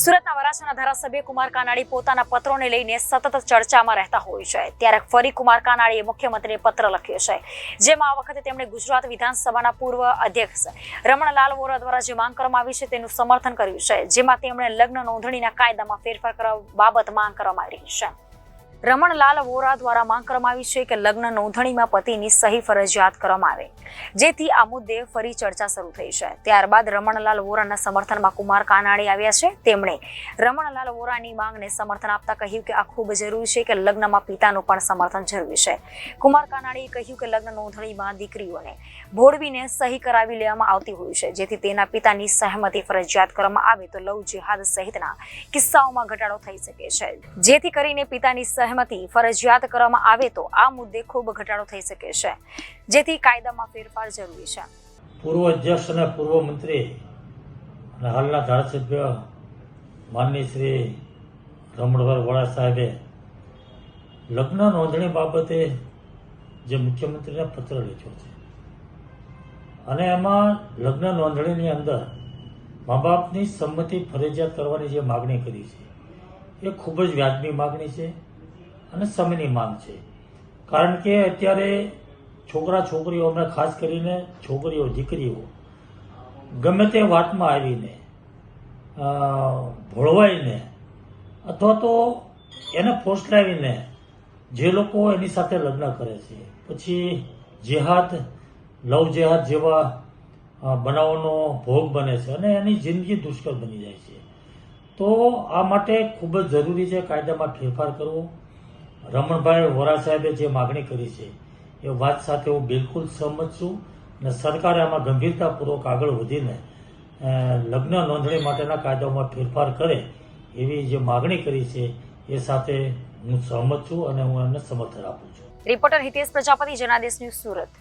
સુરતના વરાછાના ધારાસભ્ય કુમાર કાનાણી પોતાના પત્રોને લઈને સતત ચર્ચામાં રહેતા હોય છે. ત્યારે ફરી કુમાર કાનાણીએ મુખ્યમંત્રીએ પત્ર લખ્યો છે. જેમાં આ વખતે તેમણે ગુજરાત વિધાનસભાના પૂર્વ અધ્યક્ષ રમણલાલ વોરા દ્વારા જે માંગ કરવામાં આવી છે તેનું સમર્થન કર્યું છે. જેમાં તેમણે લગ્ન નોંધણીના કાયદામાં ફેરફાર કરવા બાબત માંગ કરવામાં આવી છે. રમણલાલ વોરા દ્વારા માંગ કરવામાં આવી છે કે લગ્ન નોંધણીમાં પતિની સહી ફરજિયાત કરવામાં આવે. જેથી આ મુદ્દે ફરી ચર્ચા શરૂ થઈ છે. ત્યારબાદ રમણલાલ વોરાના સમર્થનમાં કુમાર કાનાણી આવ્યા છે. તેમણે રમણલાલ વોરાની માંગને સમર્થન આપતા કહ્યું કે આ ખૂબ જરૂરી છે કે લગ્નમાં પિતાનું પણ સમર્થન જરૂરી છે. કુમાર કાનાણીએ કહ્યું કે લગ્ન નોંધણીમાં દીકરીઓને ભોળવીને સહી કરાવી લેવામાં આવતી હોય છે. જેથી તેના પિતાની સહમતિ ફરજિયાત કરવામાં આવે તો લવ જેહાદ સહિતના કિસ્સાઓમાં ઘટાડો થઈ શકે છે. જેથી કરીને પિતાની સહમતિ ફરજિયાત કરવામાં આવે તો આ મુદ્દે ખૂબ ઘટાડો થઈ શકે છે. જેથી કાયદામાં ફેરફાર જરૂરી છે. પૂર્વ અધ્યક્ષ અને પૂર્વ મંત્રી અને હાલના ધારાસભ્ય માનની શ્રી રમણભાઈ વડા સાહેબે લગ્ન નોંધણી બાબતે જે મુખ્યમંત્રીને પત્ર લખ્યો છે. અને એમાં લગ્ન નોંધણીની અંદર મા બાપની સંમતિ ફરજિયાત કરવાની જે માગણી કરી છે, એ ખૂબ જ વ્યાજબી માગણી છે. અને સમયની માંગ છે. કારણ કે અત્યારે છોકરા છોકરીઓને ખાસ કરીને છોકરીઓ, દીકરીઓ, ગમે તે વાતમાં આવીને ભોળવાઈને અથવા તો એને ફોસલાવીને જે લોકો એની સાથે લગ્ન કરે છે. પછી જેહાદ, લવ જેહાદ જેવા બનાવોનો ભોગ બને છે અને એની જિંદગી દુષ્કર બની જાય છે. તો આ માટે ખૂબ જ જરૂરી છે કાયદામાં ફેરફાર કરવો. રમણભાઈ વોરા સાહેબે જે માગણી કરી છે, એ વાત સાથે હું બિલકુલ સહમત છું અને સરકારે આમાં ગંભીરતાપૂર્વક આગળ વધીને લગ્ન નોંધણી માટેના કાયદામાં ફેરફાર કરે એવી જે માગણી કરી છે, એ સાથે હું સહમત છું અને હું એમને સમર્થન આપું છું. Reporter Hitesh Prajapati, Janadesh news Surat.